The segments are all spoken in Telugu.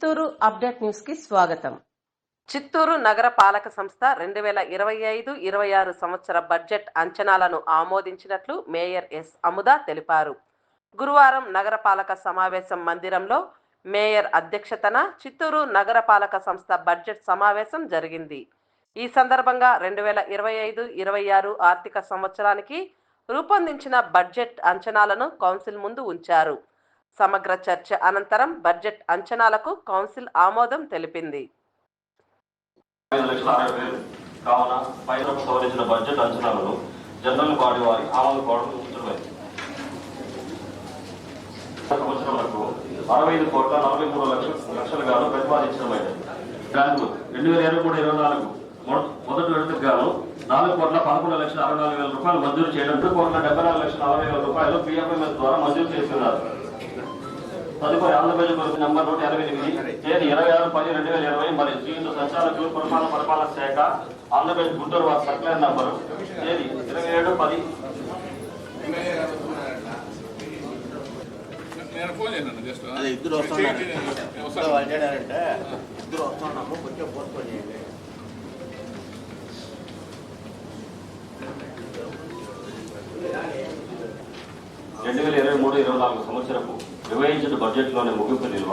చిత్తూరు అప్డేట్ న్యూస్కి స్వాగతం. చిత్తూరు నగర పాలక సంస్థ రెండు వేల ఇరవై ఐదు ఇరవై ఆరు సంవత్సర బడ్జెట్ అంచనాలను ఆమోదించినట్లు మేయర్ ఎస్. అముద తెలిపారు. గురువారం నగరపాలక సమావేశం మందిరంలో మేయర్ అధ్యక్షతన చిత్తూరు నగరపాలక సంస్థ బడ్జెట్ సమావేశం జరిగింది. ఈ సందర్భంగా రెండు వేల ఇరవై ఐదు ఇరవై ఆరు ఆర్థిక సంవత్సరానికి రూపొందించిన బడ్జెట్ అంచనాలను కౌన్సిల్ ముందు ఉంచారు. సమగ్ర చర్చ అనంతరం బడ్జెట్ అంచనాలకు కౌన్సిల్ ఆమోదం తెలిపింది. కావున పైన సవరించిన బడ్జెట్ అంచనాలను జనరల్ బాడీ వారి ఆమోదం కోవడం సంవత్సరాలకు అరవై ఐదు కోట్ల నలభై మూడు లక్షల లక్షలు గాను ప్రతిపాదించడమైనది బ్యాంకు రెండు వేల ఇరవై మూడు ఇరవై నాలుగు మొదటి విడతకు గాను నాలుగు కోట్ల పదకొండు లక్షల అరవై నాలుగు వేల రూపాయలు మంజూరు చేయడంతో కోట్ల డెబ్బై నాలుగు లక్షల నలభై వేల రూపాయలు పిఎఫ్ఎంఎస్ ద్వారా మంజూరు చేస్తున్నారు. తదుపరి ఆంధ్రప్రదేశ్ ప్రభుత్వ నంబర్ నూట ఎనభై ఎనిమిది తేదీ ఇరవై ఆరు పది రెండు వేల ఇరవై మరియు జీవిత సంచాలకులు పురపాలన పరిపాలన శాఖ ఆంధ్రప్రదేశ్ గుంటూరు వారి సర్క్యులర్ నంబరు తేదీ ఇరవై ఏడు పది. నేను ఫోన్ చేశాను జస్ట్. అదే ఇద్దరు వస్తున్నాము కొంచెం పోస్ట్పోన్ చేయండి. రెండు వేల ఇరవై మూడు ఇరవై నాలుగు సంవత్సరపు నిర్వహించిన బడ్జెట్లోని ముగింపు నిల్వ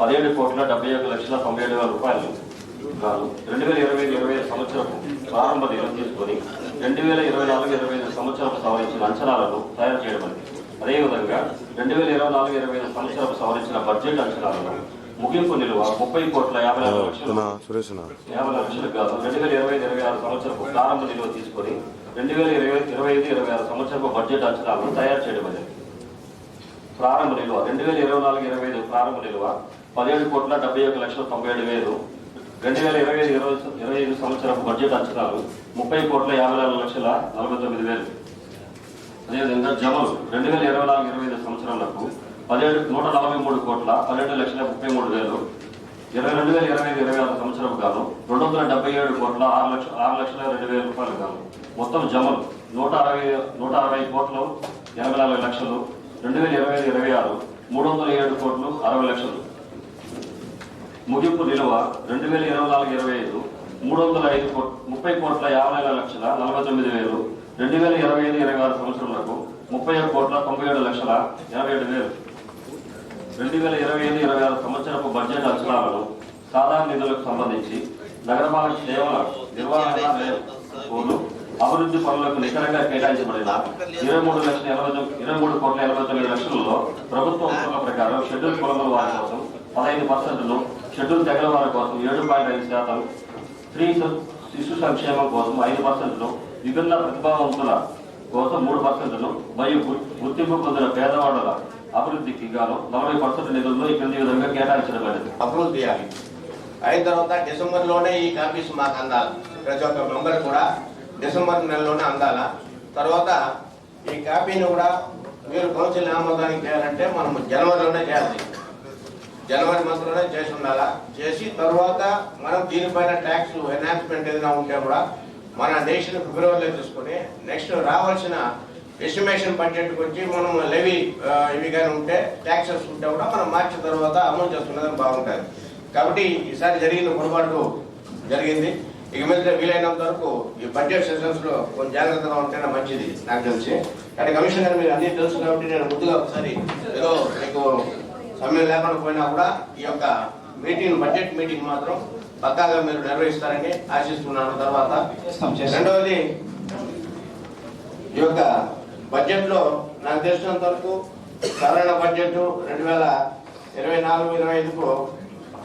పదిహేడు కోట్ల డెబ్బై ఒక లక్షల తొంభై ఏడు వేల రూపాయలు. గాను రెండు వేల ఇరవై ఐదు ఇరవై ఐదు సంవత్సరపు ప్రారంభ నిల్వ తీసుకొని రెండు వేల ఇరవై నాలుగు ఇరవై ఐదు సంవత్సరపు సవరించిన అంచనాలను తయారు చేయడమైంది. అదేవిధంగా రెండు వేల ఇరవై నాలుగు ఇరవై ఐదు సంవత్సరపు సవరించిన బడ్జెట్ అంచనాలను ముగింపు నిల్వ ముప్పై కోట్ల యాభై నాలుగు లక్షలు. యాభై లక్షలకు కాదు రెండు వేల ఇరవై ఐదు ఇరవై ఆరు సంవత్సరపు ప్రారంభ నిల్వ తీసుకొని రెండు వేల ఇరవై ఇరవై ఐదు ఇరవై ఆరు సంవత్సరపు బడ్జెట్ అంచనాలను తయారు చేయడం అనేది ప్రారంభ నిల్వ. రెండు వేల ఇరవై నాలుగు ఇరవై ఐదు ప్రారంభ నిల్వ. పదిహేడు కోట్ల డెబ్బై ఒక లక్షల తొంభై ఏడు వేలు. రెండు వేల ఇరవై ఐదు ఇరవై ఇరవై ఐదు సంవత్సరం బడ్జెట్ అంచనాలు ముప్పై కోట్ల యాభై నాలుగు లక్షల నలభై తొమ్మిది వేలు. అదేవిధంగా జమలు రెండు వేల ఇరవై నాలుగు ఇరవై ఐదు సంవత్సరాలకు పదిహేడు నూట నలభై మూడు కోట్ల పన్నెండు లక్షల ముప్పై మూడు వేలు. ఇరవై రెండు వేల ఇరవై ఐదు ఇరవై ఆరు సంవత్సరం గాను రెండు వందల డెబ్బై ఏడు కోట్ల ఆరు లక్ష ఆరు లక్షల రెండు వేల రూపాయలు గాను. మొత్తం జమలు నూట అరవై నూట అరవై కోట్లు ఎనభై నాలుగు లక్షలు రెండు వేల ఇరవై ఐదు ఇరవై ఆరు మూడు వందల ఏడు కోట్లు అరవై లక్షలు. ముగింపు నిలువ రెండు వేల ఇరవై నాలుగు ఇరవై ఐదు మూడు వందల ఐదు కోట్ ముప్పై కోట్ల యాభై ఏడు లక్షల నలభై తొమ్మిది వేలు. రెండు వేల ఇరవై ఐదు ఇరవై ఆరు సంవత్సరాలకు ముప్పై ఏడు కోట్ల తొంభై ఏడు లక్షల ఎనభై ఏడు వేలు. రెండు వేల ఇరవై ఐదు ఇరవై ఆరు సంవత్సరపు బడ్జెట్ అంచనాలను సాధారణ నిధులకు సంబంధించి నగరపాలక సేవల నిర్వహణ వ్యయంలోను అభివృద్ధి పనులకు నికరంగా కేటాయించబడిన ఇరవై మూడు లక్షల ఎనభై ఇరవై మూడు కోట్ల ఎనభై తొమ్మిది లక్షలలో ప్రభుత్వ ఉత్తర్వుల ప్రకారం షెడ్యూల్ కులముల వారి కోసం పదహైదు పర్సెంట్ను షెడ్యూల్ తెగల వారి కోసం ఏడు పాయింట్ ఐదు శాతం స్త్రీ శిశు సంక్షేమం కోసం ఐదు పర్సెంట్ను విభిన్న ప్రతిభావంతుల కోసం మూడు పర్సెంట్ను మరియు గుర్తింపు పొందిన పేదవాడుల అభివృద్ధికి గాను నలభై పర్సెంట్ నిధులను ఈ క్రింది విధంగా కేటాయించబడింది అభివృద్ధి చేయాలి. అయిన తర్వాత డిసెంబర్లోనే ఈ కాపీస్ మాకు అందాలి ప్రతి ఒక్క మెంబర్ కూడా డిసెంబర్ నెలలోనే అందాల? తర్వాత ఈ కాపీని కూడా మీరు కౌన్సిల్ ఆమోదానికి చేయాలంటే మనం జనవరిలోనే చేయాలి. జనవరి మంత్లోనే చేసి ఉండాలా? చేసి తర్వాత మనం దీనిపైన ట్యాక్స్ ఎన్హాన్స్మెంట్ ఏదైనా ఉంటే కూడా మన నేషన్ ఫిబ్రవరిలో తీసుకుని నెక్స్ట్ రావాల్సిన ఎస్టిమేషన్ బడ్జెట్ వచ్చి మనం లెవీ ఇవి కానీ ఉంటే ట్యాక్సెస్ ఉంటే కూడా మనం మార్చి తర్వాత అమలు చేస్తున్నదని బాగుంటుంది. కాబట్టి ఈసారి జరిగిన పొరపాటు జరిగింది. ఇక మీద వీలైనంత వరకు ఈ బడ్జెట్ సెషన్స్లో కొంచెం జాగ్రత్తగా ఉంటేనే మంచిది నాకు తెలిసి. కానీ కమిషన్ గారు మీరు అన్ని తెలుసు కాబట్టి నేను ముందుగా ఒకసారి ఏదో మీకు సమయం లేకుండా పోయినా కూడా ఈ యొక్క మీటింగ్ బడ్జెట్ మీటింగ్ మాత్రం పక్కాగా మీరు నిర్వహిస్తారని ఆశిస్తున్నాను. తర్వాత రెండవది ఈ యొక్క బడ్జెట్లో నాకు తెలిసినంత వరకు సవరణ బడ్జెట్ రెండు వేల ఇరవై నాలుగు ఇరవై ఐదుకు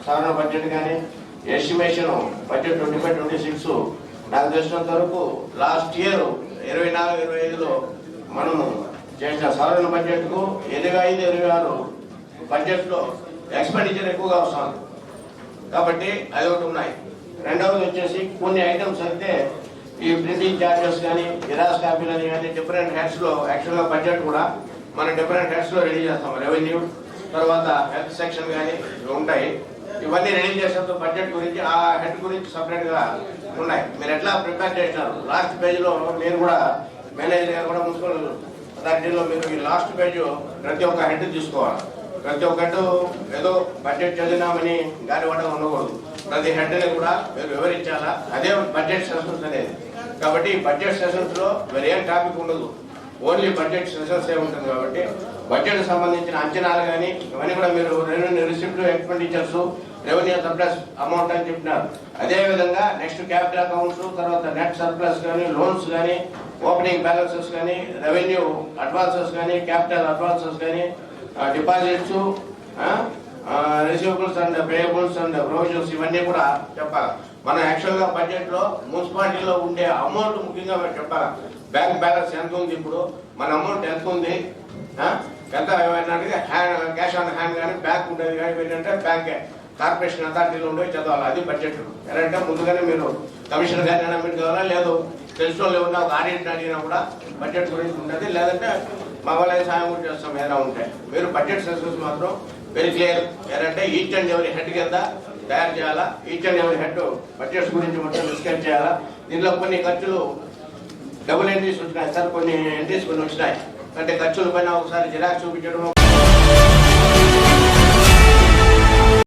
సవరణ బడ్జెట్ కానీ estimation budget twenty five twenty six నాకు తెలిసినంత వరకు లాస్ట్ ఇయర్ ఇరవై నాలుగు ఇరవై ఐదులో మనము చేసిన సవరణ బడ్జెట్కు ఇరవై ఐదు ఇరవై ఆరు బడ్జెట్లో ఎక్స్పెండిచర్ ఎక్కువగా వస్తుంది. కాబట్టి అది ఒకటి ఉన్నాయి. రెండవది వచ్చేసి కొన్ని ఐటమ్స్ అయితే ఈ ప్రింటింగ్ చార్జెస్ కానీ ఇరాస్ కాపీలని కానీ డిఫరెంట్ హెడ్స్లో యాక్చువల్గా బడ్జెట్ కూడా మనం డిఫరెంట్ హెడ్స్లో రెడీ చేస్తాం. రెవెన్యూ తర్వాత హెల్త్ సెక్షన్ కానీ ఉంటాయి. ఇవన్నీ రెడీ చేసినప్పుడు బడ్జెట్ గురించి ఆ హెడ్ గురించి సపరేట్గా ఉన్నాయి. మీరు ఎట్లా ప్రిపేర్ చేసినారు? లాస్ట్ పేజ్లో నేను కూడా మేనేజర్ గారు కూడా మున్సిపల్ అథారిటీలో మీరు ఈ లాస్ట్ పేజ్ ప్రతి ఒక్క హెడ్ తీసుకోవాలి. ప్రతి ఒక్కటి ఏదో బడ్జెట్ చదివినామని గాలివాడ ఉండకూడదు ప్రతి హెడ్ని కూడా మీరు వివరించాలా? అదే బడ్జెట్ సెషన్స్ అనేది. కాబట్టి బడ్జెట్ సెషన్స్లో మరి ఏం టాపిక్ ఉండదు. ఓన్లీ బడ్జెట్ సెషన్స్ ఏ ఉంటుంది కాబట్టి బడ్జెట్ సంబంధించిన అంచనాలు కానీ ఇవన్నీ కూడా మీరు రెవెన్యూ రిసిప్ట్లు ఎక్స్పెండిచర్స్ రెవెన్యూ సర్ప్లస్ అమౌంట్ అని చెప్పినారు. అదేవిధంగా నెక్స్ట్ క్యాపిటల్ అకౌంట్స్ తర్వాత నెట్ సర్ప్లస్ కానీ లోన్స్ కానీ ఓపెనింగ్ బ్యాలెన్సెస్ కానీ రెవెన్యూ అడ్వాన్సెస్ కానీ క్యాపిటల్ అడ్వాన్సెస్ కానీ deposits receivables and payables and provisions ఇవన్నీ కూడా చెప్పాలి. మన యాక్చువల్గా బడ్జెట్లో మున్సిపాలిటీలో ఉండే అమౌంట్ ముఖ్యంగా మనం చెప్పాలి. బ్యాంక్ బ్యాలెన్స్ ఎంత ఉంది ఇప్పుడు? మన అమౌంట్ ఎంత ఉంది? ఎంత? ఏమైనా హ్యాండ్ క్యాష్ ఆన్ హ్యాండ్ కానీ బ్యాంక్ ఉండేది కానీ ఏంటంటే బ్యాంకే కార్పొరేషన్ అథారిటీలో ఉండే చదవాలి అది బడ్జెట్. ఎలాంటే ముందుగానే మీరు కమిషనర్ గారిని మీరు చదవాలా లేదు. తెలిసిన వాళ్ళు ఉన్న ఒక ఆడిట్ అడిగినా కూడా బడ్జెట్ గురించి ఉంటుంది లేదంటే మా సాయం కూడా చేస్తాం ఏదైనా ఉంటే. మీరు బడ్జెట్ సెషన్స్ మాత్రం వెరీ క్లియర్. ఏంటంటే ఈచ్ అండ్ ఎవరి హెడ్ కింద తయారు చేయాలా? Each and every head budgets గురించి మొత్తం డిస్కస్ చేయాలా? దీనిలో కొన్ని ఖర్చులు డబుల్ ఎంట్రీస్ వచ్చినాయి సార్. కొన్ని ఎంట్రీస్ కొన్ని వచ్చినాయి. అంటే ఖర్చుల పైన ఒకసారి జిరాక్స్ చూపించడం